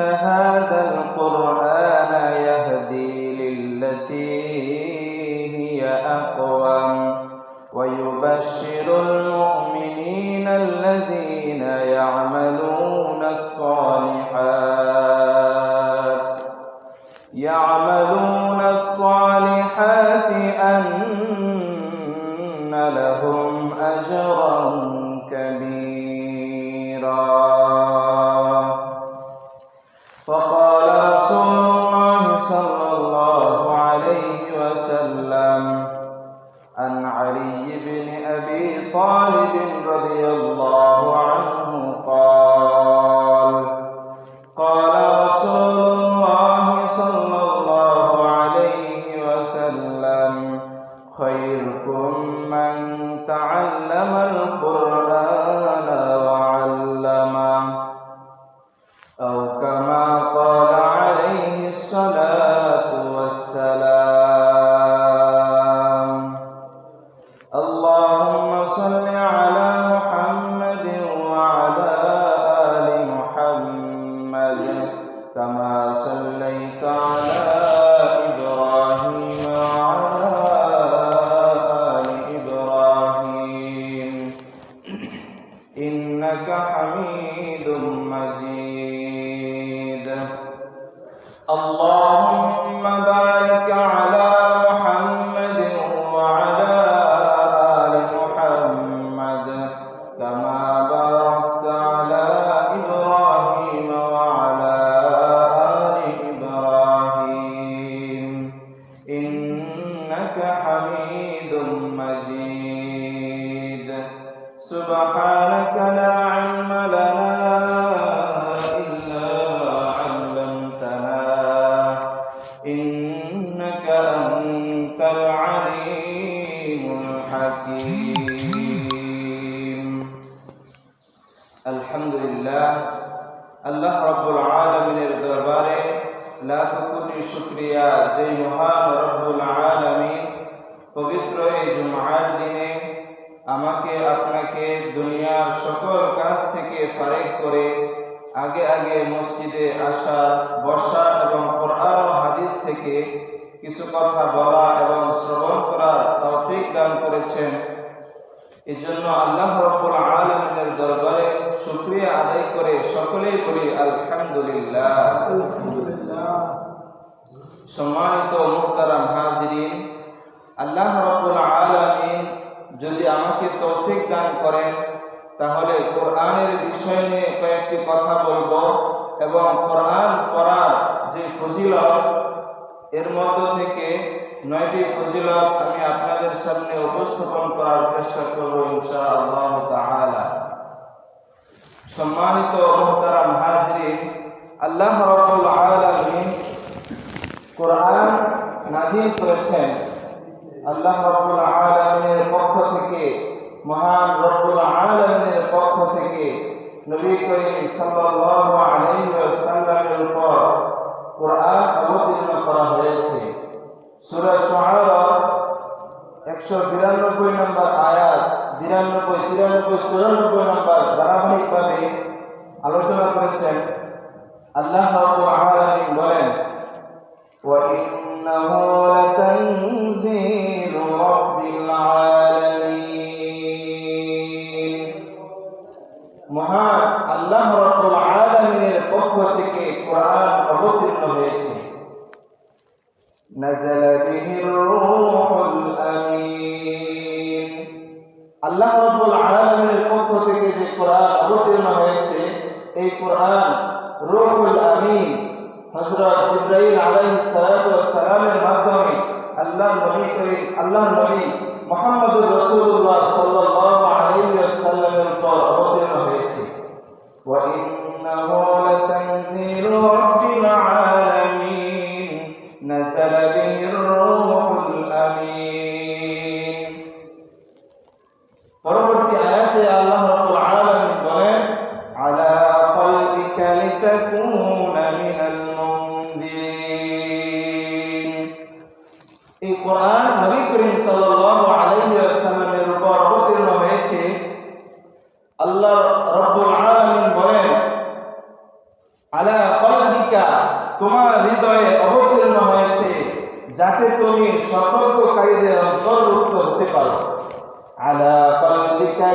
هذا القرآن يهدي للتي هي أقوم ويبشر خيركم من تعلم القرآن হাদিস থেকে কিছু কথা বলা এবং শ্রবণ করার তৌফিক দান করেছেন। এজন্য আল্লাহ রব্বুল আলামিনের দরবারে শুকরিয়া আদায় করে সকলেই বলি আলহামদুলিল্লাহ। সম্মানিত মুহতারাম হাজিরিন আল্লাহ রব্বুল আলামিন যদি আমাকে তৌফিক দান করেন তাহলে কোরআনের বিষয় নিয়ে কয়েকটি কথা বলব এবং কোরআন পড়ার যে ফজিলত এর মধ্য থেকে নয়টি ফজিলত আমি আপনাদের সামনে উপস্থাপন করার চেষ্টা করব ইনশাআল্লাহ তাআলা। সম্মানিত মুহতারাম হাজিরিন, আল্লাহ রাব্বুল আলামিন কোরআন নাযিল করেছেন। আল্লাহ রাব্বুল আলামিনের পক্ষ থেকে, মহান রব্বুল আলামিনের পক্ষ থেকে নবী করিম সাল্লাল্লাহু আলাইহি ওয়াসাল্লামের উপর কোরআন অবতীর্ণ করা হয়েছে সূরা শুআরা একশো বিরানব্বই নম্বর আয়াত বিরানব্বই তিরানব্বই চুরানব্বই নম্বর ধারাবাহিকভাবে আলোচনা করেছেন আল্লাহ রাব্বুল আলামিন বলেন وإنه لتنزيل رب العالمين نزل به الروح الأمين আল্লাহ রাব্বুল আলামিনের পক্ষ থেকে যে কোরআন অবতীর্ণ হয়েছে এই কোরআন রূহুল আমিন হযরত জিবরাইল আলাইহিস সালাতু ওয়াস সালামের মাধ্যমে আল্লাহ নবী করিম আল্লাহ নবী মুহাম্মদুর রাসূলুল্লাহ সাল্লাল্লাহু আলাইহি ওয়াসাল্লামের উপর অবতীর্ণ হয়েছে وإنه হতে পারো। আলা কলবিকা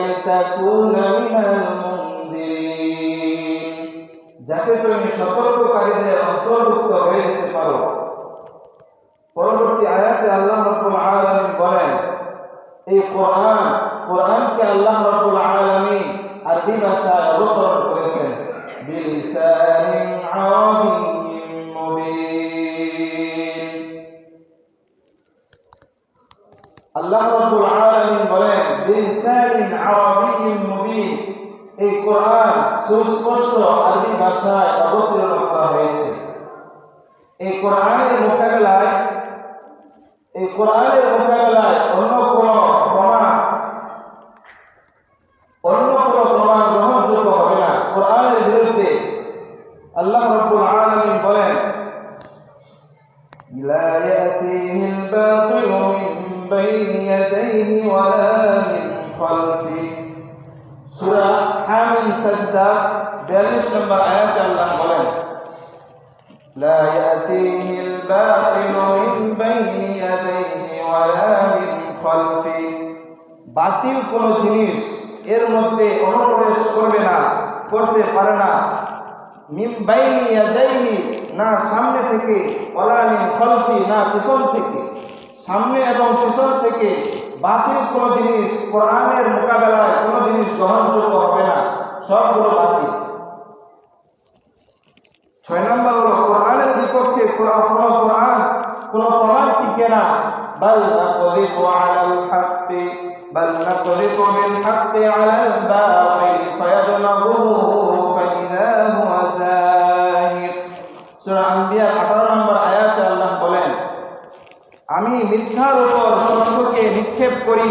যাতে তুমি সতর্ককারীদের অন্তর্ভুক্ত হয়ে যেতে পারো। পরবর্তী আয়াতে আল্লাহ রাব্বুল আলামিন বলেন এই কোরআন কোরআনকে আল্লাহ রাব্বুল আলামিন আরবি ভাষায় অবতরণ করেছেন। বিলিসানিন আরাবিয়্যিন আল্লাহ রাব্বুল আলামিন বলেন বিলিসানিন আরাবিয়্যিন মুবিন। এই কোরআন সুস্পষ্ট আরবি ভাষায় অবতীর্ণ করা হয়েছে। এই কোরআনের মোকাবেলায়, এই কোরআনের মোকাবেলায় অন্য কোন সাজদা 42 নম্বর আয়াতে আল্লাহ বলেন لا يأتيه الباطل من بين يديه ولا من خلفه বাতিল কোন জিনিস এর মধ্যে অনুপ্রবেশ করবে না করতে পারে না মিম বাইনি ইয়াদাইনি না সামনে থেকে ওয়ালা মিন খলফি না পিছন থেকে সামনে এবং পিছন থেকে বাতিল কোন জিনিস কোরআনের মোকাবেলায় কোন জিনিস গ্রহণযোগ্য হবে না সবগুলো বাতিল ছয় নম্বর হলো কোরআনের বিপক্ষে কোন কোরআন কোন প্রমাণ টিকে না بل نقذف على الحق بل نقذف بالحق على الباطل فيدمغه فإذا هو زاهق সূরা আম্বিয়া 18 নম্বর আয়াতে আল্লাহ বলেন আমি মিথ্যার উপর সত্যকে নিক্ষেপ করি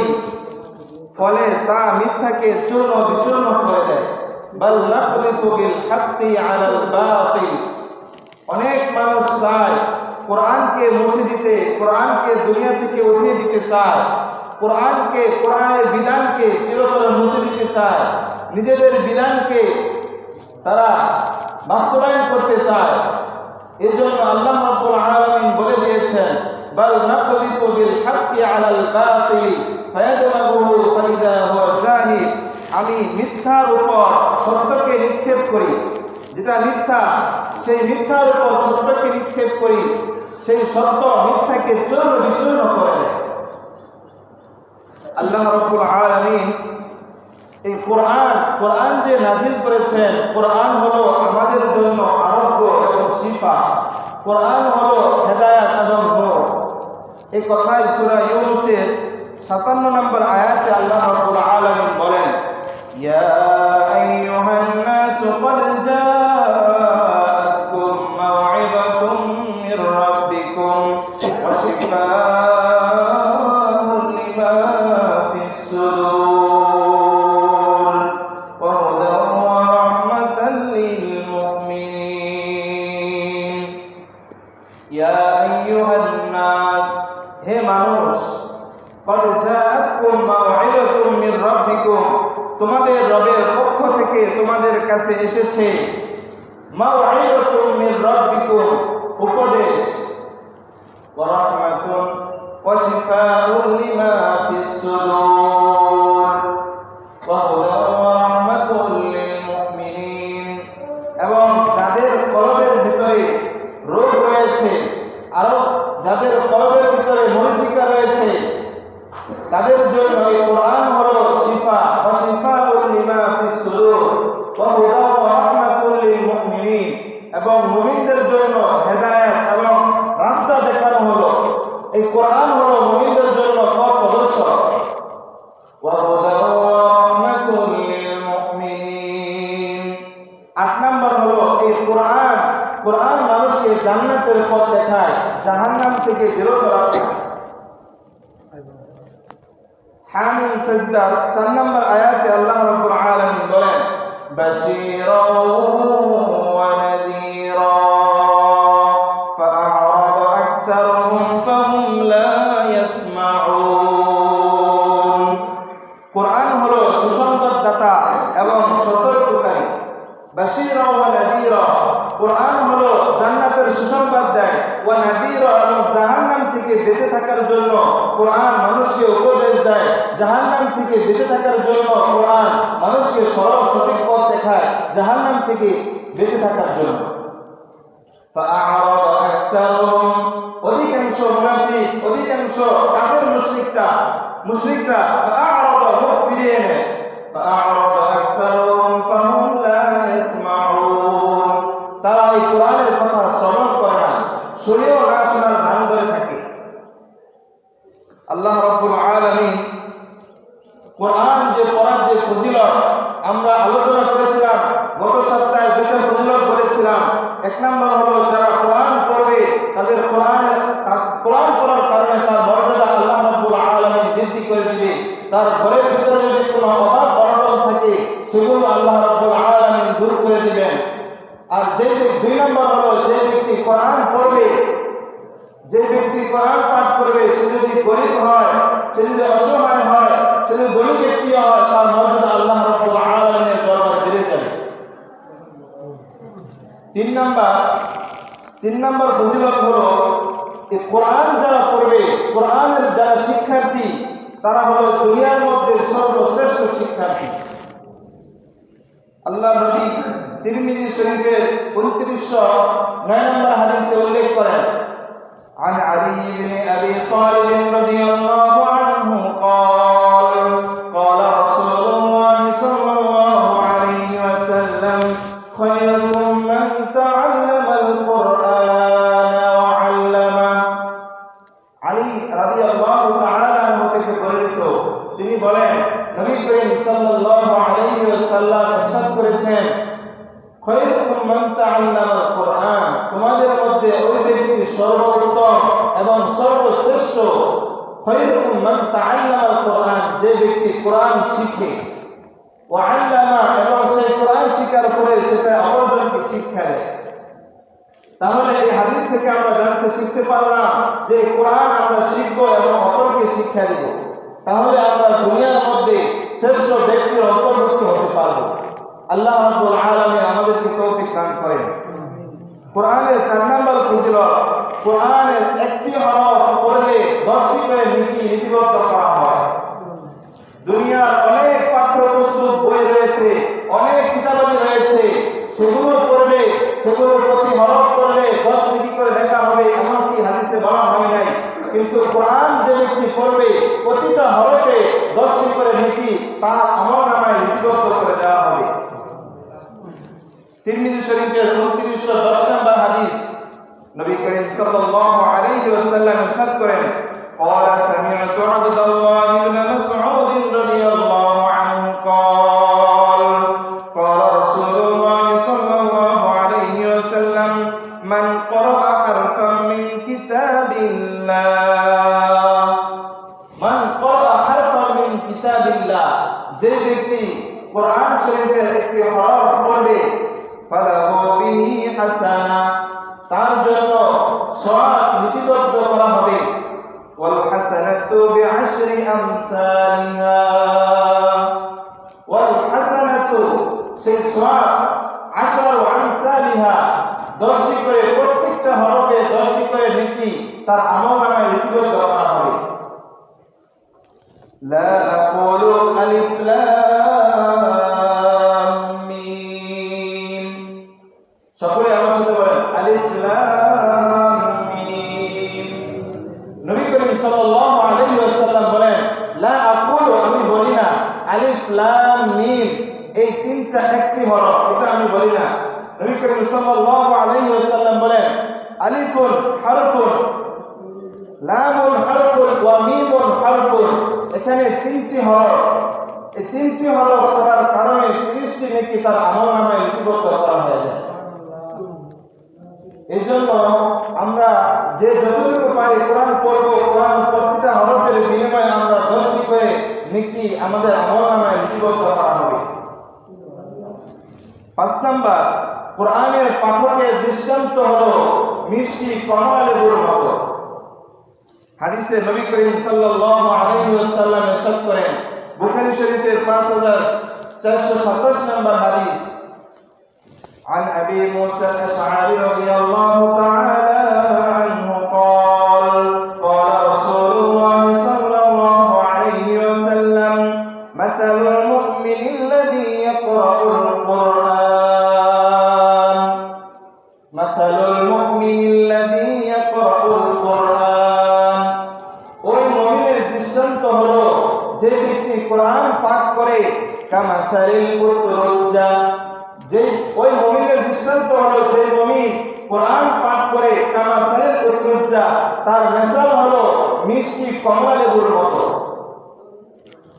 ফলে তা মিথ্যাকে চূর্ণ বিচূর্ণ করে দেয় বাল নাকলিফু বিল হাক্কি আলাল বাতিল। অনেক মানুষ চায় কোরআনকে মুছে দিতে, কোরআনকে দুনিয়া থেকে উঠিয়ে দিতে চায়, কোরআনকে, কোরআনের বিধানকে চিরতরে মুছে দিতে চায়, নিজেদের বিধানকে তারা বাস্তবায়ন করতে চায়। এজন্য আল্লাহ রাব্বুল আলামিন বলে দিয়েছেন, বাল নাকলিফু বিল হাক্কি আলাল বাতিল, ফায়াদমাগুহু ফাইদা হুয়া মিথ্যার উপর সত্যকে নিক্ষেপ করি। যেটা মিথ্যা, সেই মিথ্যার উপর সত্যকে নিক্ষেপ করি। সেই সত্য মিথ্যাকে চূর্ণ বিচূর্ণ করে আল্লাহ রাব্বুল আলামিন এই কোরআন কোরআন যে নাজিল করেছেন, কোরআন হলো আমাদের জন্য আরোগ্য এবং শিফা। কোরআন হলো হেদায়াত এবং নূর। এই কথাই সূরা ইউনূসের 57 নম্বর আয়াতে আল্লাহ রাব্বুল আলামিন বলেন يا أيها الناس قد جاءتكم موعظة من ربكم وشفاء لما في الصدور وهدى ورحمة للمؤمنين. يا أيها الناس هم قد جاءتكم موعظة من ربكم তোমাদের রবের পক্ষ থেকে তোমাদের কাছে এসেছে উপদেশ। রাহমাতুন ওয়া শিফাউন লিমা এবং মুমিনদের জন্য হেদায়েত এবং রাস্তা দেখানো হলো। এই কোরআন হলো মুমিনদের জন্য পথ প্রদর্শক আট নম্বর হলো এই কোরআন। কোরআন মানুষকে জান্নাতের পথ দেখায় জাহান্নাম থেকে বিরত রাখে। হামিম সাজদা চার নম্বর আয়াতে আল্লাহ রাব্বুল আলামিন বলেন বাশীরা ওয়া বেঁচে থাকার জন্য কোরআন মানুষকে উপদেশ দেয়। জাহান নাম থেকে বেঁচে থাকার জন্য কোরআন মানুষকে সরল সঠিক পথ দেখায়। জাহান নাম থেকে বেঁচে থাকার জন্য। অধিকাংশ মুনাফিক অধিকাংশ কাফের মুশরিকরা মুশরিকরা ফিরিয়ে তারা এই কোরআনের কথা শ্রবণ করে না। শুনেও কোরআন যে পড়ার যে ফজিলত, আমরা আলোচনা করেছিলাম, গত সপ্তাহে দুটো ফজিলত করেছিলাম এক নম্বর হলো যারা কোরআন পড়বে, তাদের কোরআনের কোরআন পড়ার কারণে তার মর্যাদা আল্লাহ রাব্বুল আলামিন বৃদ্ধি করে দিবে। তার ঘরের ভিতরে যদি কোনো অভাব অনটন থাকে, সেগুলো আল্লাহ রাব্বুল আলামিন দূর করে দিবেন। আর যে দুই নম্বর হলো যে ব্যক্তি কোরআন পড়বে, যে ব্যক্তি কোরআন পাঠ করবে, সে যদি গরিব হয়, সে যদি অসহায় হয় সে যদি গরিব ব্যক্তি হয় তার মর্যাদা আল্লাহ রাব্বুল আলামিনের দরবারে বেড়ে যাবে তিন নাম্বার তিন নাম্বার ফজিলত হলো এই কোরআন যারা পড়বে কোরআনের যারা শিক্ষার্থী তারা হলো দুনিয়ার মধ্যে সর্বশ্রেষ্ঠ শিক্ষার্থী আল্লাহ নবী তিরমিজি শরীফের উনত্রিশশো নয় নম্বর হাদিসে উল্লেখ করেন عن علي بن أبي طالب رضي الله عنه সর্বোত্তম এবং সর্বশ্রেষ্ঠ যে ব্যক্তি কোরআন শিখে ও আল্লামা এবং সেই কোরআন শিকার করে সেটা অপরজনকে শিক্ষা দেয় তাহলে এই হাদিস থেকে আমরা জানতে শিখতে পারলাম যে কোরআন আমরা শিখব এবং অপরকে শিক্ষা দিব। তাহলে আমরা দুনিয়ার মধ্যে শ্রেষ্ঠ ব্যক্তির অন্তর্ভুক্ত হতে পারব। আল্লাহ রাব্বুল আলামিন আমাদেরকে তৌফিক দান করেন। কোরআনের চার নম্বর ফজিলত কোরআনের একটি হরফ পড়লে দশটি করে নীতি লিপিবদ্ধ করা হয়। দুনিয়ার অনেক পাঠ্যপুস্তক বই রয়েছে, অনেক কিতাবাদি রয়েছে। সেগুলো পড়লে, সেগুলোর প্রতি হরফ করলে দশ মিনিট করে লেখা হবে, এমনকি হাদিসে বলা হয় নাই। কিন্তু কোরআন যে ব্যক্তি পড়বে, প্রতিটা হরফে দশটি করে নীতি তার আমল নামায় লিপিবদ্ধ করে দেওয়া হবে। তিরমিজি শরীফের উনত্রিশশো দশ নম্বর হাদিস নবী করিম সাল্লাল্লাহু আলাইহি ওয়াসাল্লাম ইরশাদ করেন قال سمعت عبد الله بن مسعود رضي الله عنه قال قال رسول الله صلى الله عليه وسلم من قرأ حرفا من كتاب الله من قرأ حرفا من كتاب الله যে ব্যক্তি কোরআন শরীফের একটি হরফ পড়বে ফালাহু বিহি হাসানা তার জন্য সওয়াব লিপিবদ্ধ করা হবে। ওয়াল হাসানাতু বিআশরি আমসালিহা। ওয়াল হাসানাতু, সেই সওয়াব আশারু আমসালিহা দশটি করে প্রত্যেকটা হরফে দশটি করে নেকি তার আমল নামায় লিপিবদ্ধ করা হবে। লা আকুলু একটি হরফ, এটা আমি বলি না। নবী করিম সাল্লাল্লাহু আলাইহি ওয়াসাল্লাম বলেন, আলিফুন হারফুন, লামুন হারফুন ওয়া মিমুন হারফুন, এখানে তিনটি হরফ। এই তিনটি হরফ করার কারণে 30টি নেকি তার আমল লিপিবদ্ধ করা হয়ে যায়। এই জন্য আমরা যে যতটুকু পারি কোরআন পড়ব, কোরআন প্রতিটা হরফের বিনিময়ে আমরা দশটি করে নেকি আমাদের আমল লিপিবদ্ধ করা হবে। পাঁচ নাম্বার কোরআনের পাঠকের দৃষ্টান্ত হলো মিষ্টি কমলা লেবুর মতো হাদিসে নবী করিম সাল্লাল্লাহু আলাইহি ওয়াসাল্লাম ইরশাদ করেন বুখারী শরীফের 5427 নম্বর হাদিস عن أبي موسى الأشعري رضي الله تعالى يقرأ القرآن ওই মুমিনের দৃষ্টান্ত হলো যে ব্যক্তি কোরআন পাঠ করে কামাসারিল কুতুরুজ্জা যে ওই মুমিনের দৃষ্টান্ত হলো যে মুমিন কোরআন পাঠ করে কামাসারিল কুতুরুজ্জা তার মেসাল হলো মিষ্টি কমলা লেবুর মতো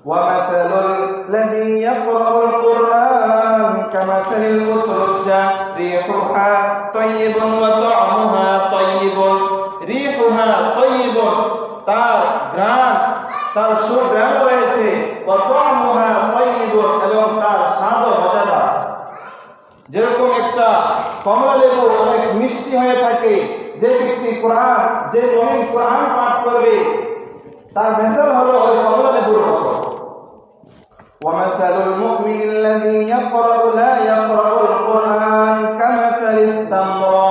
ومثل الذي يقرأ القرآن كمثل الأترجة ريحها طيب وطعمها طيب ريحها طيب তার গ্রাম তার সুগ্রাম রয়েছে وطعمها طيب এবং তার স্বাদও মজাদার যেরকম একটা কমলা লেবু অনেক মিষ্টি হয়ে থাকে যে ব্যক্তি কোরআন যে মমিন কোরআন পাঠ করবে তার মেসাল হলো ওই কমলা লেবুর মতো ومثل المؤمن الذي يقرأ لا يقرأ القرآن كمثل التمر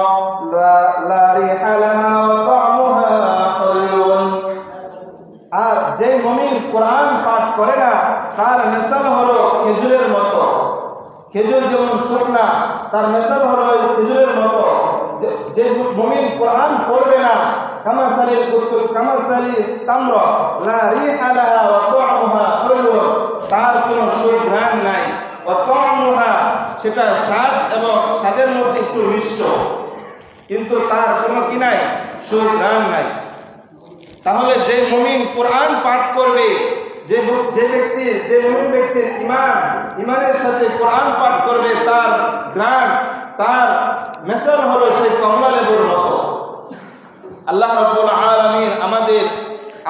খেজুরের মতো। খেজুর যেমন শুকনা তার মেসাল হলো খেজুরের মতো। যে- মমিন কোরআন পড়বে না কামাসালিল কুতুব কামাসালি তাম্র, লা রিহা লাহা ওয়া তু'মুহা হুলুন তার কোনো সুঘ্রাণ নাই। ওয়া তু'মুহা, সেটা স্বাদ এবং স্বাদের মধ্যে একটু মিষ্ট, কিন্তু তার কোনো কি নাই? সুঘ্রাণ নাই। তাহলে যে মুমিন কোরআন পাঠ করবে যে যে ব্যক্তি, যে মুমিন ব্যক্তির ইমান ইমানের সাথে কোরআন পাঠ করবে, তার গ্রাণ তার মেসাল হলো সেই কমলা লেবুর মতো আল্লাহ রাব্বুল আলামিন আমাদের,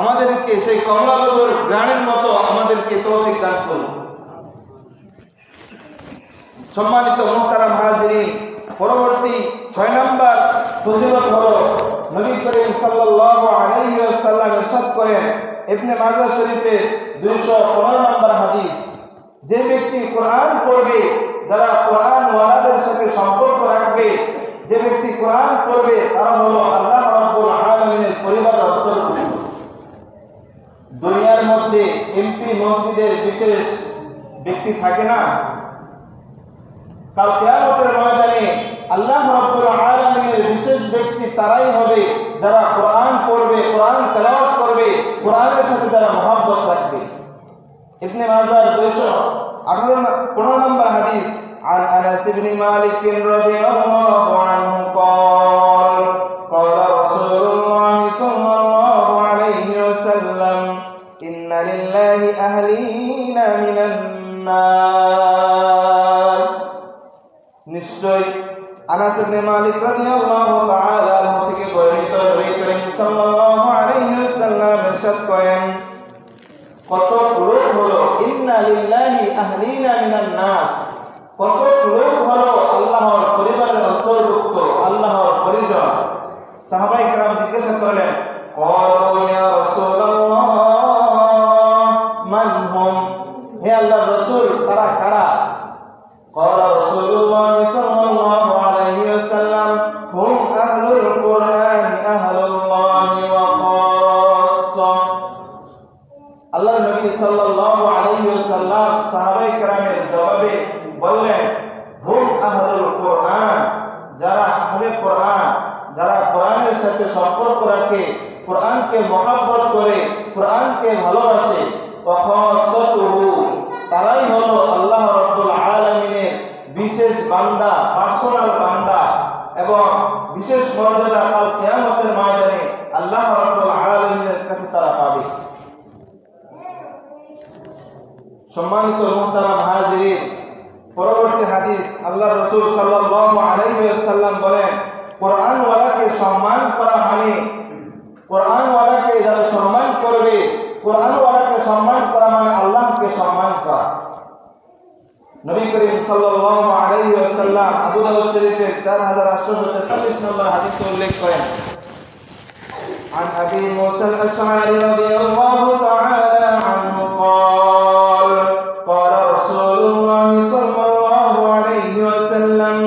আমাদেরকে সেই কমলা লেবুর গ্রাণের মতো আমাদেরকে তৌফিক দান করুন। সম্মানিত মুহতারাম হাজিরিন, পরবর্তী ছয় নম্বর ফজিলত হলো নবী করিম সাল্লাল্লাহু আলাইহি ওয়াসাল্লাম ইরশাদ করেন, ইবনে মাজাহ শরীফে 215 নম্বর হাদিস। যে ব্যক্তি কোরআন পড়বে, যারা কোরআন ওয়ালাদের সাথে সম্পর্ক রাখবে, যে ব্যক্তি কোরআন পড়বে, তারা হলো আল্লাহ পরিবারের অন্তর্ভুক্ত দুনিয়ার মধ্যে এমপি মন্ত্রীদের বিশেষ ব্যক্তি থাকে না। কাল কিয়ামতের ময়দানে আল্লাহ রাব্বুল আলামিনের বিশেষ ব্যক্তি তারাই হবে যারা কোরআন পড়বে কোরআন তেলাওয়াত করবে কোরআনের সাথে যারা মহব্বত রাখবে ইবনে মাজাহ 218 নম্বর হাদিস عن انس بن مالك رضي الله عنه قال قال আনাস ইবনে মালিক রাদিয়াল্লাহু তাআলা আনহু থেকে বর্ণিত নবী করিম সাল্লাল্লাহু আলাইহি ওয়াসাল্লাম ইরশাদ করেন কত লোক হলো ইন্না লিল্লাহি আহলিনা মিনান নাস কত লোক হলো আল্লাহর পরিবারের অন্তর্ভুক্ত আল্লাহর পরিজন সাহাবাই کرام জিজ্ঞাসা করলেন قالوا يا رسول الله من هم হে আল্লাহর রাসূল তারা কারা قال رسول الله তারাই হলো আল্লাহ রাব্বুল আলামিনের বিশেষ বান্দা এবং বিশেষ মর্যাদা কাল কিয়ামতের ময়দানে আল্লাহ কাছে তারা পাবে। সম্মান করা মানে আল্লাহকে সম্মান করা নবী করিম সাল্লাল্লাহু আলাইহি ওয়াসাল্লাম আবু দাউদ শরীফের 4843 নম্বর হাদিসে উল্লেখ করেন عن أبي موسى الأشعري رضي الله تعالى عنه قال قال رسول الله صلى الله عليه وسلم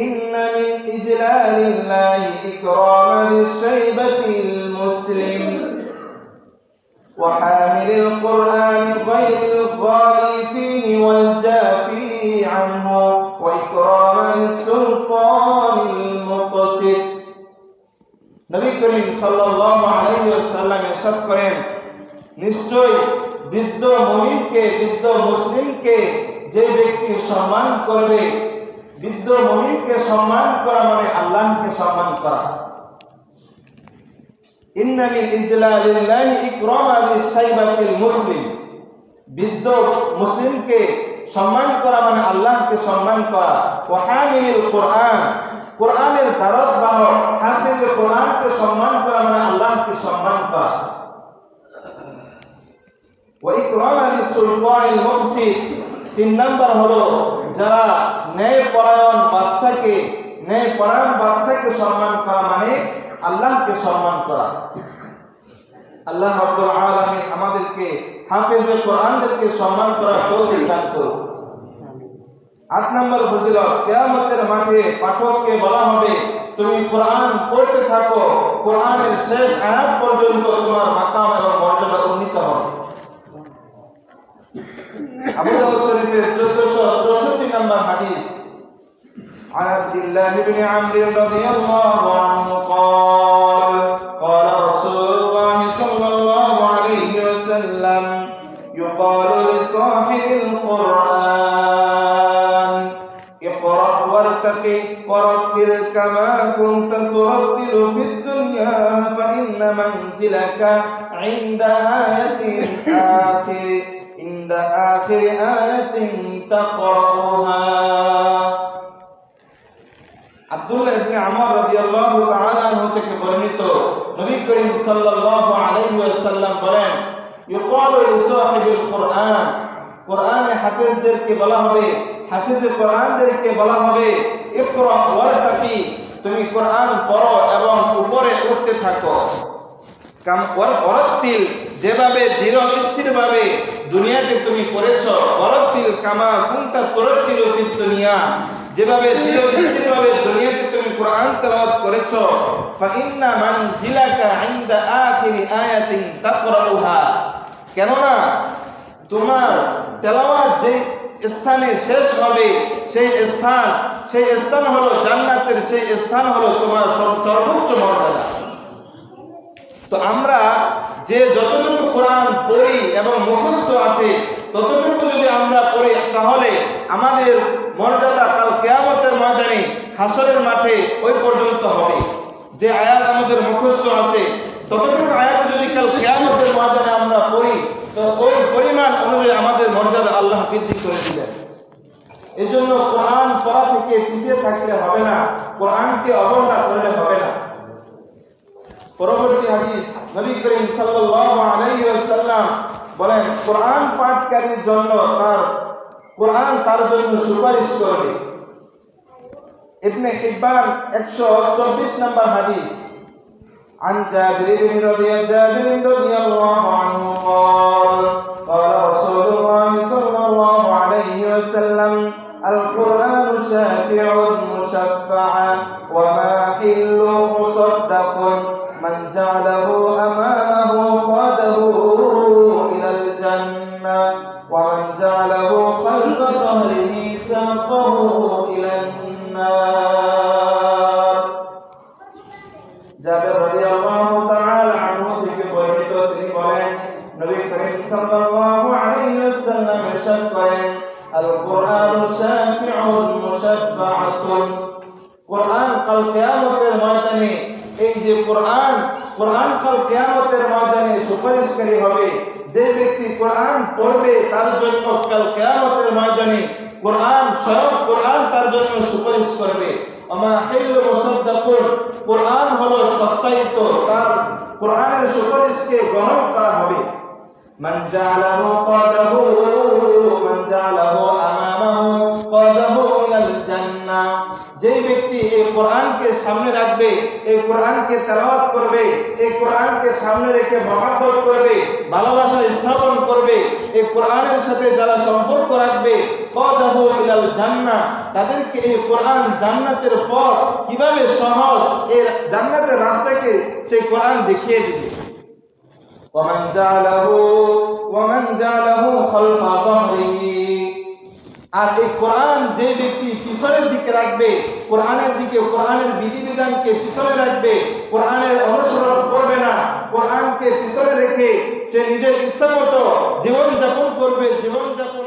إن من إجلال الله إكرام للشيبة المسلم করিম সাল্লাল্লাহু আলাইহি ওয়াসাল্লাম ইরশাদ করেন। নিশ্চয় বৃদ্ধ মুমিনকে, বৃদ্ধ মুসলিমকে যে ব্যক্তি সম্মান করবে, বৃদ্ধ মুমিনকে সম্মান করা মানে আল্লাহকে সম্মান করা। সম্মান করা মানে আল্লাহকে সম্মান করা। কোরআনের দ্বারক বাহক, হাফেজে কোরআনকে সম্মান করা মানে আল্লাহকে সম্মান করা। তিন নাম্বার হলো যারা ন্যায় পরায়ণ বাচ্চাকে ন্যায় পরায়ণ বাচ্চাকে সম্মান করা মানে আল্লাহকে সম্মান করা। আল্লাহ আমাদেরকে হাফেজে কোরআনদেরকে সম্মান করার তৌফিক দান করুন। আট নম্বর ফজিলত কিয়ামতের মাঠে পাঠককে বলা হবে তুমি কোরআন পড়তে থাকো কোরআনের শেষ আয়াত পর্যন্ত তোমার মাকাম এবং মর্যাদা উন্নীত হবে আবু দাউদ শরীফের 1464 নম্বর হাদিস عن عبد الله بن عمرو رضي الله عنه قال قال رسول الله صلى الله عليه وسلم يقال لصاحب القرآن ورتل كما كنت ترتل في الدنيا فإن منزلك عند آية آخر عند آخر آية تقرأها আব্দুল্লাহ ইবনে আমর রাদিয়াল্লাহু তাআলা আনহু থেকে বর্ণিত নবী করিম সাল্লাল্লাহু আলাইহি ওয়াসাল্লাম বলেন ইউকালু লিসাহিবিল কুরআন কোরআনে হাফেজদেরকে বলা হবে হাফেজে কোরআনদেরকে বলা হবে, ইকরা ওয়ারতাকি তুমি কোরআন পড়ো এবং উপরে উঠতে থাকো। কাম ওয়ারতিল, যেভাবে দৃঢ় স্থিরভাবে দুনিয়াতে তুমি পড়েছো, ওয়ারতিল কামা কুনতা তুরতিলু ফিদ দুনিয়া। যেভাবে দৃঢ় স্থিরভাবে দুনিয়াতে তুমি কোরআন তেলাওয়াত করেছ ফাইন্না মানজিলাকা ইনদা আখিরি আয়াতিন তাকরাউহা কেননা তোমার তেলাওয়াত যে স্থানে শেষ হবে, সেই স্থান সেই স্থান হলো জান্নাতের, সেই স্থান হলো তোমার সর্বোচ্চ মর্যাদা। তো আমরা যে যতটুকু কোরআন পড়ি এবং মুখস্থ আছে, ততটুকু যদি আমরা পড়ি, তাহলে আমাদের মর্যাদা কাল কেয়ামতের ময়দানে হাসরের মাঠে ওই পর্যন্ত হবে। যে আয়াত আমাদের মুখস্থ আছে, ততটুকু আয়াত যদি কাল কেয়ামতের ময়দানে তো ওই পরিমাণ অনুযায়ী আমাদের মর্যাদা আল্লাহ বৃদ্ধি করে দিলেন। এই জন্য কোরআন পড়া থেকে পিছিয়ে থাকলে হবে না, কোরআনকে অবহেলা করলে হবে না। পরবর্তী হাদিস, নবী করিম সাল্লাল্লাহু আলাইহি ওয়াসাল্লাম বলেন, কোরআন পাঠকারীর জন্য তার, কোরআন তার জন্য সুপারিশ করবে। ইবনে হিব্বান 124 নম্বর হাদিস। عن جابر بن رضي جابر رضي الله عنه قال قال رسول الله صلى الله عليه وسلم القرآن شافع مشفع وماحل مصدق من جعله যে ব্যক্তি এই কোরআনকে সামনে রাখবে এই কোরআনকে তেলাওয়াত করবে এই কোরআনকে সামনে রেখে মহাব্বত করবে ভালোবাসা স্থাপন করবে এই কোরআনের সাথে যারা সম্পর্ক রাখবে কদাহু ইলাল জান্নাহ তাদেরকে এই কোরআন জান্নাতের পথ কিভাবে সহজ এই জান্নাতের রাস্তাকে সেই কোরআন দেখিয়ে দিবে ومن جعله ومن جعله خلف ظهره আর এই কোরআন যে ব্যক্তি পিছনের দিকে রাখবে, কোরআনের দিকে, কোরআনের বিধিবিধানকে পিছনে রাখবে, কোরআনের অনুসরণ করবে না, কোরআনকে পিছনে রেখে সে নিজের ইচ্ছা মতো জীবন যাপন করবে জীবন যাপন